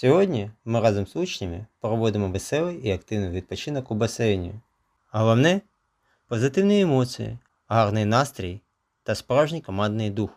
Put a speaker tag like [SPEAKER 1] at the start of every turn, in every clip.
[SPEAKER 1] Сьогодні ми разом з учнями проводимо веселий і активний відпочинок у басейні. Головне позитивні емоції, гарний настрій та справжній командний дух.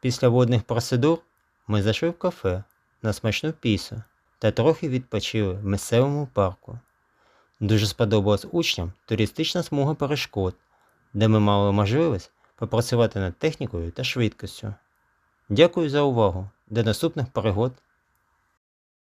[SPEAKER 1] Після водних процедур ми зайшли в кафе на смачну пісу та трохи відпочили в місцевому парку. Дуже сподобалась учням туристична смуга перешкод, де ми мали можливість попрацювати над технікою та швидкістю. Дякую за увагу. До наступних пригод